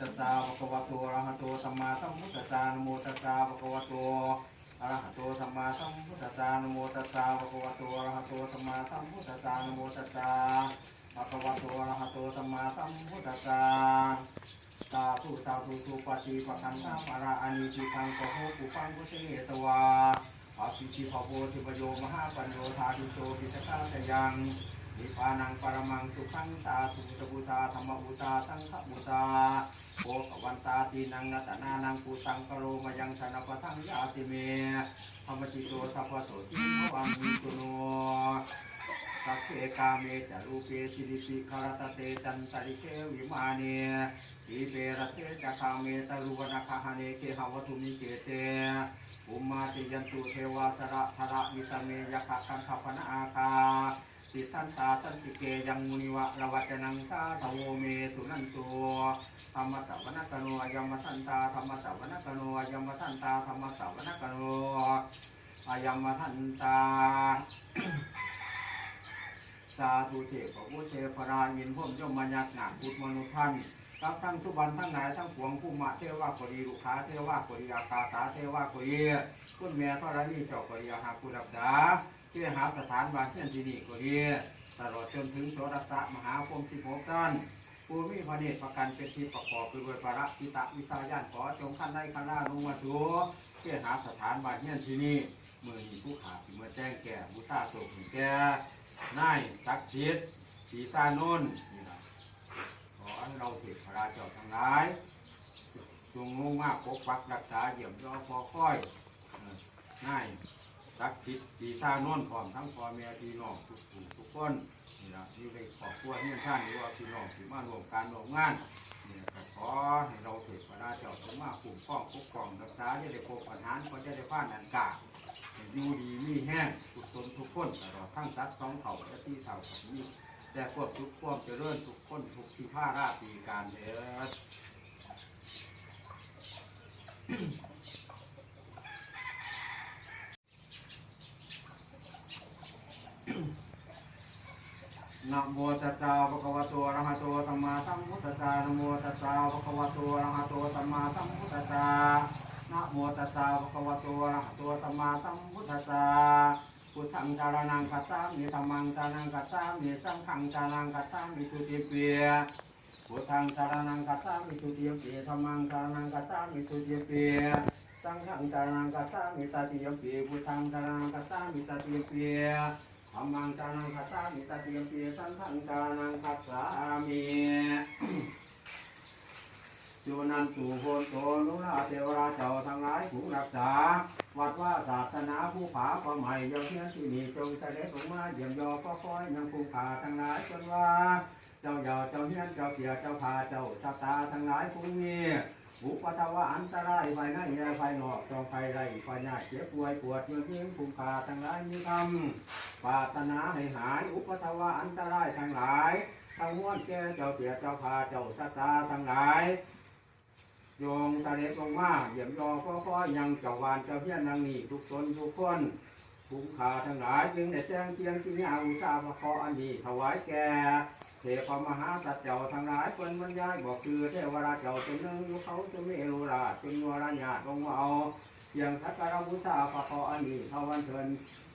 ตัสสะภะคะวะโตอะระหะโตสัมมาสัมพุทธัสสะนะโมตัสสะภะคะวะโตอะระหะโตสัมมาสัมพุทธัสสะนะโมตัสสะภะคะวะโตอะระหะโตสัมมาสัมพุทธัสสะนะโมตัสสะภะคะวะโตอะระหะโตสัมมาสัมพุทธัสสะสาธุสาธุสุปฏิปะคันธามาราอานิจิตังโกโหปุปังกุเสตวาอาภิชิภโวทิปโยมหาปัญโยธาตุโชติสกาตยัง นิพานังปรมังสุขังสาธุตบุตาธรรมบุตาสังฆบุตาโอขวันตาตีนังนัตนานังปุสังกโรมายังชนะปะทังยาติเมธรรมจิโตสัพพโสติภวังมิตุโนสัพเพกาเมจารูเปสิริสิคารตเตจันตริเกวิมาเนทีเปรเทจะคาเมตรุวนาคาเนเคหาวตุมิเกเตอุมาติยันตุเทวาสระธระวิสเมยะคะคันขปนาอาคา สิทันตาสันติเกยังมุนิวะระวัจนังสาทโวเมสุนันตุธรรมะตวนักโนอยัมมทันตาธรรมะตวนักโนอยัมมทันตาธรรมะตวนักโนอยมมทันตาสาธุเทพพุทธเทพรายินพ่มย่อมมัญญัติหนักพุทธมนุท่านกับทั้งทุบันทั้งหลายทั้งปวงผู้มาเทวะกรีลูกค้าเทวะกรีอาคาสาเทวะกรีคุณแม่พระราณีเจ้ากรีอาหาผู้รักษา ที่หาสถานบานเช่นที่นี่ก็ดีตลอดจนถึงโสรสะมหาพรมสิบหกท่านผู้มีพระเนตรประกันเป็นที่ประกอบไปด้วยประกิตะวิสาญาณขอจงขั้นได้ขั้นล่าลงมาสู่ที่หาสถานบานเช่นที่นี่เมื่อนีผู้ขาเมื่อแจ้งแก่บุษาโศกแก่นายศักดิ์สิทธิ์ศีสานนท์นี่นะขอให้เราเถิดพระราเจ้าทั้งหลายจงงงมากปกปักรักษาเยี่ยมยอพอค่อยเออนาย ศักดิ์สิทธิ์ปีชานนท์พร้อมทั้งพ่อแม่พี่น้องทุกผู้ทุกคนนี่นะอยู่ในครอบครัวเฮียนท่านหรือว่าพี่น้องที่มาร่วมการร่วมงานนี่ก็ขอให้เราเถิดพระราเจ้าสมมาคุ้มครองปกป้องรักษาจะได้พบปัญหาก็จะได้ผ่านอันกาให้อยู่ดีมีแห้งทุกตนทุกคนตลอดทั้งสัตว์สองเขาและที่เท่ากับนี้แต่พวกทุกความเจริญทุกคนทุกที่ผ้าราตีการเถิด นะโมตัสสะภะคะวะโตอะระหะโตสัมมาสัมพุทธัสสะนะโมตัสสะภะคะวะโตอะระหะโตสัมมาสัมพุทธัสสะนะโมตัสสะภะคะวะโตอะระหะโตสัมมาสัมพุทธัสสะพุทธังจารนังคัจฉามิธัมมังจารนังคัจฉามิสังฆังจารนังคัจฉามิทุติยมปียพุทธังจารนังคัจฉามิทุติยปีธัมมังจารนังคัจฉามิทุติยมปียสังฆังจารนังคัจฉามิตติยมปีพุทธังจารนังคัจฉามิตติยมปีธ รรมังจานังคัสสามิตาเติยมปียสันทังจานังคัสสามิจุนันตุโหนโตนุนาเทวราเจ้าทั้งหลายผู้รักษา วัดว่าศาสนาผู้ผาความใหม่ยังเฮียนที่นี่จงเสด็จลงมาเยี่ยมยอก็คอยยังผู้ขาทั้งหลายจนว่า เจ้าเยาเจ้าเฮียนเจ้าเสียเจ้าพาเจ้าชะตาทั้งหลายผู้มี บุปผาวะอันตรายภายในและภายนอกจองภัยไรภายหน้าเจ็บป่วยปวดเมื่อทิ้งผู้ขาทั้งหลายมีธรรมปรารถนาให้หาย อุปทวะอันตรายทั้งหลายทั้งม้วนแก่เจ้าเสียเจ้าพาเจ้าชะตาทั้งหลายโยงตะเลลงมาเยี่ยมยอพ่อพ่อยังเจ้าวานเจ้าเพี้ยนนางนี่ทุกตนทุกคนภูมิขาทั้งหลายจึงได้แจ้งเทียงที่นี้อาอุสาพระคออันนี้ถวายแก่ พมหาสัจเจ้าทั้งหลายเป็นบรรยายบอกคือเทวราชเจ้าเป็นหนึ่งอยู่เขาจะไม่รู้ราชเป็นวรญาติลงมาเอาเพียงสักการะบูชาพระเคออันนี้เท่าวันเถิน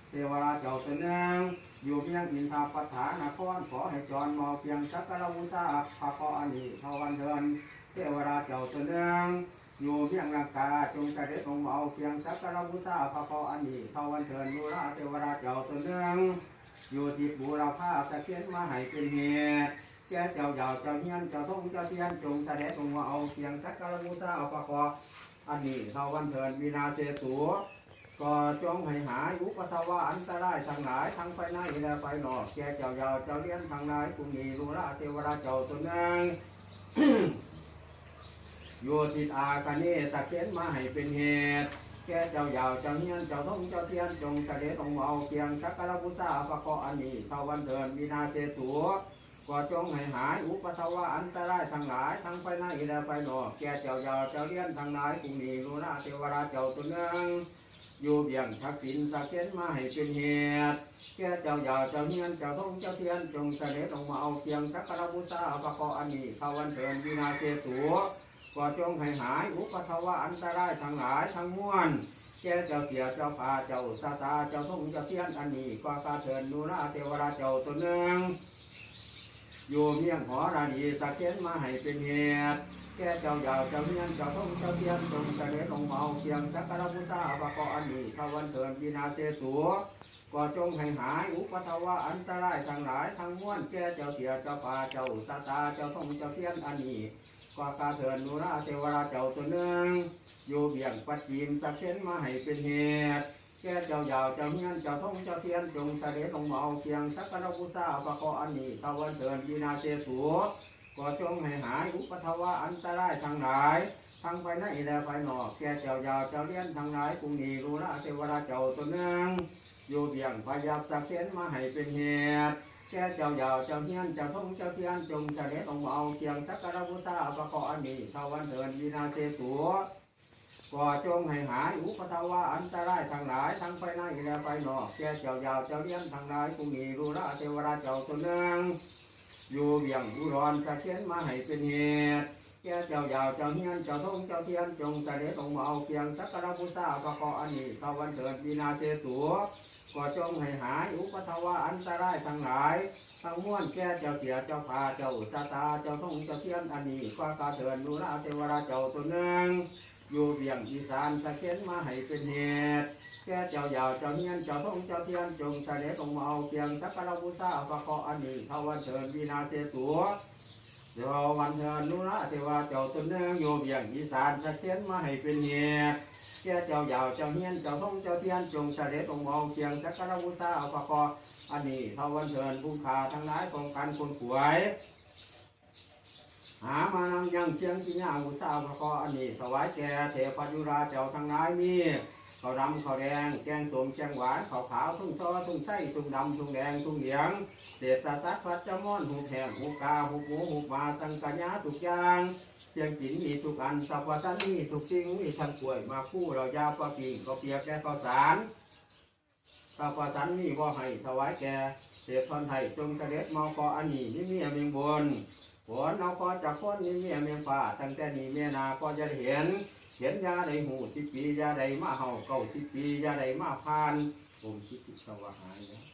เทวราชเจ้าตัวหนึ่งอยู่เพียงอินทาปัฏฐานครขอให้จรมาเพียงสักการะบูชาพระกออันนี้เทาวันเดินเทวราชเจ้าตัวหนึ่งอยู่เพียงลังกาจงเสด็จลงมาเอาเพียงสักการะบูชาพระกออันนี้เทาวันเดินมูราเทวราชเจ้าตัวหนึ่ง อยู่ที่บูรพาสะเคียนมาให้เป็นเหตุแก่เจ้าเยาวเจ้าเฮียนเจ้าทงเจ้าเทียนจงเสด็จลงมาเอาเพียงสักการะบูชาพระกออันนี้เทาวันเดินวินาเสตุก็จงให้หายอุปทวะอันตรายทั้งหลายทั้งไปในและไปนอกแก่เจ้าเยาวเจ้าเลี้ยนทั้งหลายผู้มีรูระเทวราชเจ้าตนหนึ่งโยติตากะเนสะเกนมาให้เป็นเหตุ แก่เจ้า ยาว เจ้าเฮียนเจ้าทงเจ้าเทียน จงเสด็จลงเอาเพียงสักการะบูชาพระกออันนี้เทวันเดินวินาเสตุก็จงให้หาย อุปทวะอันตรายทั้งหลาย ทั้งไปในและไปนอกแก่เจ้า ยาว เจ้าเลี้ยนทั้งหลายผู้มีรูระเทวราเจ้าตนหนึ่งอยู่เบี่ยงทักษิณสะเก็นมาให้เป็นเหตุแก่เจ้ายาวเจ้าเฮียนเจ้าทงเจ้าเทียนจงเสด็จลงมาเอาเพียงสักกระบูชาพระกออันนี้ข้าวันเถินวินาเสตุ ก็จงให้หาย อุปทวะอันตรายทั้งหลายทั้งมวลแก่เจ้าเสียเจ้าพาเจ้าสาตาเจ้าทงเจ้าเทียนอันนี้ก็กาเถินนูราเทวราเจ้าตัวหนึ่งอยู่เมียงหอรานีสักเกนมาให้เป็นเหตุแก่เจ้าอยาวเจ้าเมียนเจ้าทงเจ้าเทียนจงเสด็จลงเมาเคียงสักการะพุทธาปะกออันนี้ทวันเถินปีนาเสตัวก็จงให้หายอุปทวะอันตรายทั้งหลายทั้งมวลแก่เจ้าเสียเจ้าป่าเจ้าสาตาเจ้าทงเจ้าเทียนอันนี้ ก็กาเถินนูราเทวราเจ้าตัวหนึ่งอยู่เบี่ยงปัจจิมสักเส้นมาให้เป็นเหตุแก่เจ้ายาวเจ้าเฮียนเจ้าทงเจ้าเทียนจงเสด็จลงเอาเคียงสักกระพุทาปะกออันนี้ทวันเถินปีนาเสตัวก็จงให้หายอุปทวะอันตรายทั้งหลายทั้งภายในและภายนอกแก่เจ้ายาวเจ้าเลี้ยนทั้งหลายกุงนีรู้ละเทวราเจ้าตัวหนึ่งอยู่เบี่ยงพยาสักเขียนมาให้เป็นเหตุ แก่เจ้ายาเจ้าเฮียนเจ้าทงเจ้าเทียนจงเสด็จลงมาเอาเคียงสักการะพุทธาประกอบอันนี้ทวันเถินวินาเสตัวก็จงให้หายอุปทาวะอันตรายทั้งหลายทั้งภายในและภายนอกแก่เจ้ายาวเจ้าเลี้ยนทั้งหลายกรุงนี้รู้ละเทวราเจ้าตัวนึ่งอยู่เบี่ยงอุดรสักเขียนมาให้เป็นเหตุแก่เจ้ายาวเจ้าเฮียนเจ้าทงเจ้าเทียนจงเสด็จลงเอาเพียงสักการะพุทธาประกอบอันนี้ทวันเถิดปีนาเสตัว ก็จงให้หายอุปทวะอันตรายทั้งหลายทั้งม้วนแก่เจ้าเสียเจ้าพาเจ้าสาตาเจ้าทงเจ้าเทียนอันนี้ก็กาเถิดนูราเทวราเจ้าตัวหนึ่งอยู่เบียงอีสานสะเขียนมาให้เป็นเหตุแก่เจ้ายาวเจ้าเฮียนเจ้าทงเจ้าเทียนจงเสด็จลงมาเอาเพียงสักการะพุทธาประกอบอันนี้เทวันเถิดปีนาเสตัวเดี๋ยววันเถิดนุระเทวาเจ้าตนเนืองโยมอย่างอีสานจะเขียนมาให้เป็นเหตุ เจ้า ยาว เจ้าเฮียน เจ้าทงเจ้าเทียน จงเสด็จองค์เอาเสียงจักรวุฒาอาปะกออันนี้เทวันเถิดผู้ขาทั้งหลายของการคนป่วย หามานังยังเชียงกิญญาอุตสาปะกออันนี้ถวายแก่เทพยุราเจ้าทั้งหลายมีข้าวดำข้าวแดงแกงส้มแกงหวานข้าวขาวทุ่งซอทุ่งไส้ทุ่งดำทุ่งแดงทุ่งเหลืองเศษสัตว์พัดจมอนหูแหงหูกาหูหมูหูมาสังกัญญาทุกอย่าง เพียงกินมีทุกอันสัพพสันมีทุกสิ่งมีทั้งป่วยมาคู่เรายาปะปีก็เปียกแก่ข้าวสารสัพพสันมีบ่ให้ถวายแก่เศษพันไทยจงเสด็จมอกออันนี้นี่เมียเมียงบนผลเอาคอจากคนนี่เมียเมียงป่าตั้งแต่นี้เมียนาก็จะเห็น เห็นยาใดหูสิบปียาใดมาเห่าเก้าสิบปียาใดมาพานผมคิดติดสวาหายแล้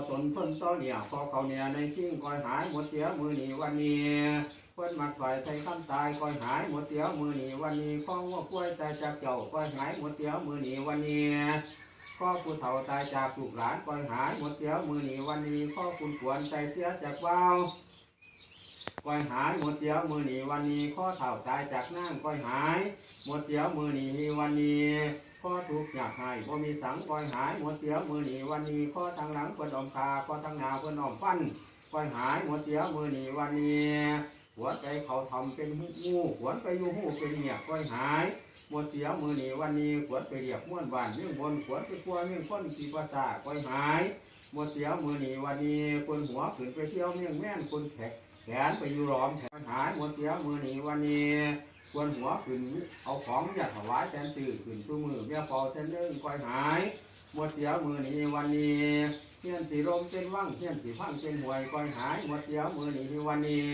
วขอต่อตนต้นต่อเนี่ยขอเขาเนี่ยในชิงคอยหายหมดเสียมือหนีวันนี้เพิ่นมักต่อยใส่คำตายคอยหายหมดเสียมือหนีวันนี้ข้องว่าป่วยตายจากเจ้าคอยหายหมดเสียมือหนีวันนี้ข้อผู้เฒ่าตายจากลูกหลานคอยหายหมดเสียมือหนีวันนี้ข้อคุณควรใจเสียจากเบาคอยหายหมดเสียมือหนีวันนี้ข้อเฒ่าตายจากนั่งคอยหายหมดเสียมือหนีวันนี้ ข้อทุกอยากให้บ่มีสังคอยหายหมดเสียมือหนีวันนี้ข้อทางหลังเพิ่นออมคาข้อทางหน้าเพิ่นออมฟันคอยหายหมดเสียมือหนีวันนี้หัวใจเขาทำเป็นหูขวนไปอยู่หูเป็นเหียคอยหายหมดเสียมือหนีวันนี้ขวนไปเรียบม้วนบ้านเรื่องบนขวนไปครัวเรื่องคนสีภาษาคอยหาย หมดเสียวมือหนีวันนี้คนหัวขึ้นไปเที่ยวเมี่ยงแม่นคนแขกแขนไปอยู่หลอมแขนหายหมดเสียวมือหนีวันนี้ควรหัวขึ้นเอาของอยากถวายแทนตื่นขึ้นตัวมือเมียเป่าเทนเนื่องคอยหายหมดเสียวมือหนีวันนี้เทียนสีลมเป็นว่างเทียนสีพังเป็นหวยคอยหายหมดเสียวมือหนีวันนี้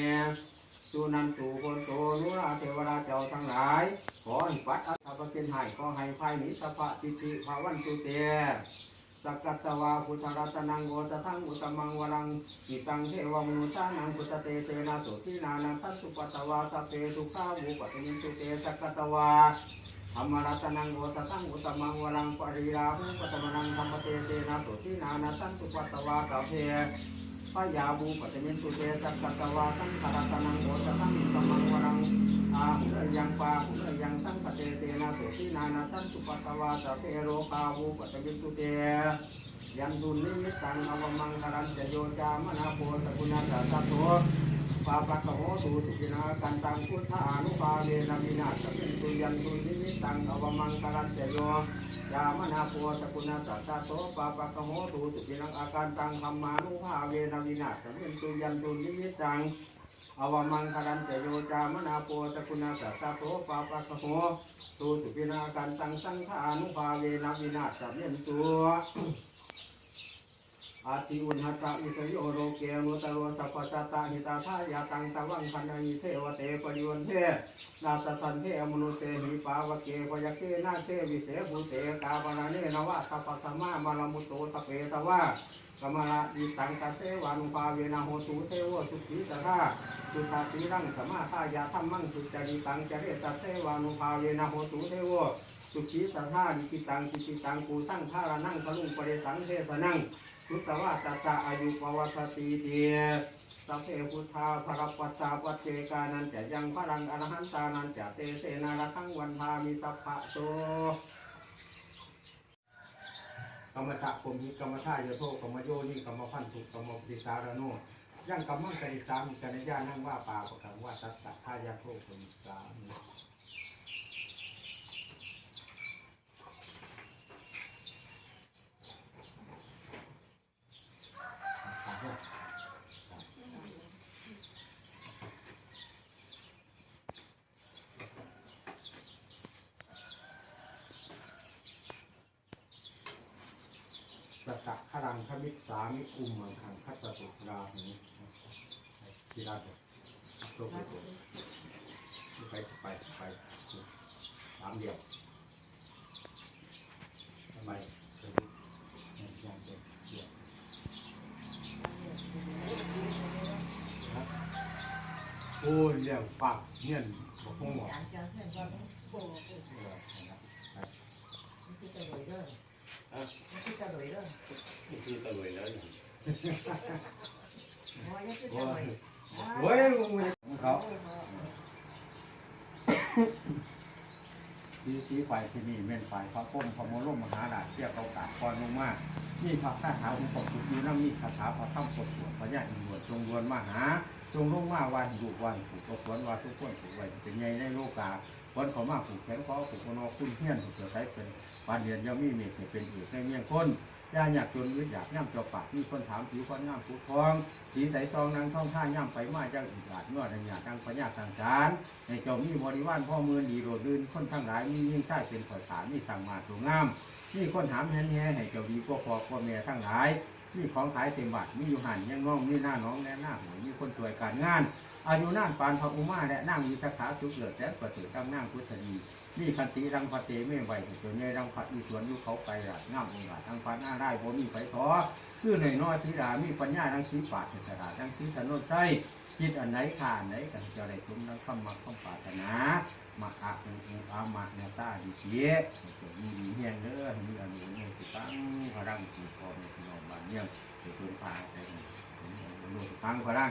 ตูนันตูคนโตนุราเทวราเจ้าทั้งหลายขอให้ปัดอัตตะเป็นหายขอให้ภายนิสภะติติภาวันตุเต สักกัตวาพุทธรัตนังโอตทังอุตมังวรังกิตังเทวมนุษานังพุทธเตเสนาสุทินานังทัสสุปัตวาสัพเพทุกขาวุปติมิสุเตสักกัตวาธรรมรัตนังโอตทังอุตมังวรังปริราหุปตมนังธรรมเตเสนาสุทินานังทัสสุปัตวาสัพเพพยาบุปติมิสุเตสักกัตวาสังขารัตนังโอตทังอุตมังวรัง อาหุรยังปาหุรยังสังปเตเตนะโสตินานาสันตุปัตตวาสะเทโรกาวุปตวิตุเตยันตุนิมิตังอวมังคารันจะโยจามนาโพสกุณาสัตโตปาปักโหตุสุกินากันตังพุทธานุภาเวนะมินาสเป็นตุยันตุนิมิตังอวมังคารันจะโยยามนาปัวสกุณาสัตตาโสปาปะกะโหตูสุปินังอาการตังธรรมานุภาเวนะวินาสัมเนตุยันตุนิมิตตัง อวมังคลันเจโยจามนาปัวสกุณาสัตตโสปาปะกะโหตูสุปินาการตังสังฆานุภาเวนะวินาศสัมเนตุอาติอุณหตะวิสโยโรเกมุตโรสัพพสัตาหิตาทายาตังตะวังพันยิเทวเตปริวันเทนาสสันเทอมนุเตหิปาวเกพยเกนาเทวิเสภูเตกาปนาเนนวะสัพพสมามาลมุตโตตะเปตวะ กมละอิตังตะเสวานุภาเวนะโหตุเทวสุขีสทาสุตาสีรังสมาทายาธรรมังสุจริตังจเรตะเสวานุภาเวนะโหตุเทวสุขีสทาดิกิตังกิติตังกูสังฆารานังพลุงปเรสังเทสนังพุทธวาตตาอายุปวัตติเดียสัพเพพุทธาภรปัสสาปัจเจกานันจะยังพลังอรหันตานันจะเตเสนาระทังวันทามิสัพพะโต กรรมสักผมหิกรรมท่ายโทกรรมโยนี่กรรมพันธุกรรมปิสารโนยังกรรมังกริสามิกัญญานั่งว่าป่าประคังว่าตัสสะทายาโทกริสามิ สตะขรังขมิตสามิอุมมังคังคัสตุราหิกีฬาตัวตัวตัวไปไปไปสามเดียวทำไมเป็นเนี่ยยังเป็นเดียวโอ้ยเลี้ยงปากเงี้ยบอกพงหมอ Ăn cho thêm con cô cô เออ cái tờ đổi rồi cái tờ đổi rồi นี่คือตะลุยแล้วเนี่ย ngồi nhá cái โอ้ tờ ยโอ้ยมึงเขาสีสีฝ่ายที่นี่เม่นฝ่ายพระก้มพระโมรมมหาราเทียบเรากากรลงมากนี่พระคาถาอุปกุฎอยู่น้ำมีคาถาพระถ้ำกดสวดพระญาติบวชจงรวนมาหาจงลงมาวันอยู่วันผูกกสวนว่าทุกคนผูกไว้เป็นไงในโลกาวันขามาผูกแขนคอผูกคนอคุณเพี้ยนผูกเสือใช้เป็น ปานเดียนยามีเมฆเป็นอีกในเมียงคนย่าอยากจนวิอยากย่ำเจ้าปากมีคนถามผิวคนงามผูกทองสีใสซองนางท่องท่าย่ำไปมาจังอิจาดเมื่อดังหยาดังพญาต่างการในเจ้ามีบริวารพ่อมือดีโรดลื่นคนทั้งหลายมียิ่งใช่เป็นข่อยขามีสั่งมาสูงงามมีคนถามแห่แห่ให้เจ้าดีพวกพ่อพ่อแม่ทั้งหลายมีของขายเต็มบัตรมีอยู่หันยังน้องมีหน้าน้องและหน้าหวยมีคนช่วยการงาน อายุนางปานพระอุมาและนางมีสาขาสุขเหลือแสนประเสริฐตั้งนางพุทธดีมีคันติรังพระเตเม่ไหวเจ้าเนรังพัดอีสวนอยู่เขาไปละงามองค์บาทั้งพันหน้าได้บ่มีไฟท้อคือหน่อยน้อยสีดามีปัญญาทั้งสีปาดสระทั้งสีสนนใจคิดอันไหนขาอันไหนกันจะได้สมนักคำมาคำปารถนามาอาอุอุอามาเนซาดีเจียมีดีเฮียงเด้อมีอนุโมทิตังพลังสีคอในสนองบานเยี่ยมจะเป็นพาใส่อนุโมทิตังพลัง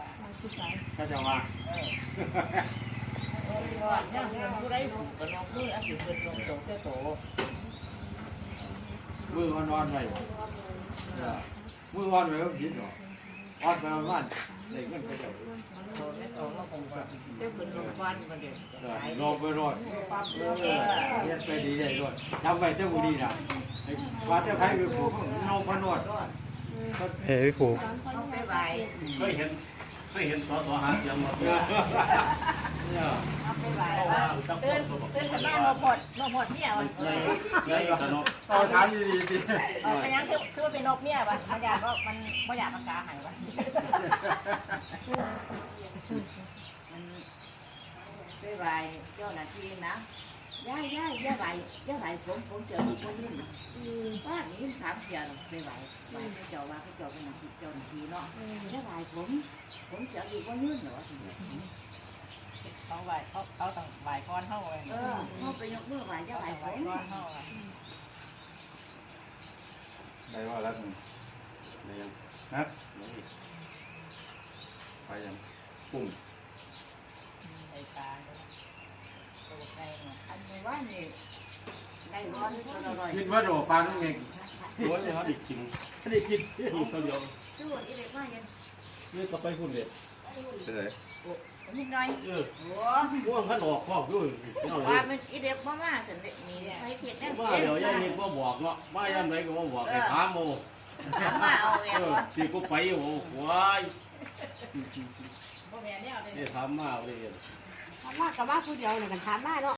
อกอ่อนไปอ่อนๆเด็กมันก็จะ โตไม่โตก็คงแบบเจ้าขึ้นลงฟันมาเด็ก รอไปรอด ปั๊บ เอ เอ อ อ เรียนไปดีได้รอดจำไว้เจ้าบุรีนะว่าเจ้าใครไปผูกนองพนวด เฮ้ยพี่ผู ต้องไปไหว เคยเห็น เคยเห็นสอสอหาเสียงหมดเเนี่ยต้องไปไหวว่าตื่นตื่นขึ้นมาโนพดโนพดเมียวันใหญ่ใหญ่สนุกเอาถามดีๆสิเออเป็นยังคือคือเป็นนกเมียวันมันอยากว่ามันไม่อยากมันกาหายวันมันไปไหวเจ้าหน้าที่นะ ย่ายย่ายย่าไหวย่าไหวผมผมเจออีกคนนึงบ้านนี้สามเสียหรอกไปไหวไหวเขาเจ้าว่าเขาเจ้าเป็นนักเจ้าหน้าที่เนาะย่าไหวผมผมเจออีกคนนึงเหรอเขาไหวเขาเขาต้องไหวก้อนเท่าเลยเออเขาไปยกมือไหวย่าไหวไหผวมก้อนเท่าได้ว่าแล้วมึงไหนยังนะไหนอีกไปยังกุ้งในตาตัวไก่อันนี้ว่า คิดว่าโดปลาต้องเองตัวนี้เขาได้กินได้กินเสียอยู่ตัวเดียวตู้อีเด็กว่ายังนี่ก็ไปพุ่นเด็ดไปไหนนิดหน่อยเออโอ้ง่วงขันออกคอกด้วยเอาเลว่ายมันอีเด็กมามาสันเด็กนี่ไปเขียนได้ว่าเดี๋ยวยายนี่ก็บอกเนาะว่ายามไหนก็บ่บอกให้ถามโมถามมาเอาเองเออว่าสิกูไปโอ้ว้ายบ่แม่นเนี่ยเลยนี่ถามมาเลยถา มว่ากับว่าผู้เดียวเนี่ยกันถามมาเนาะ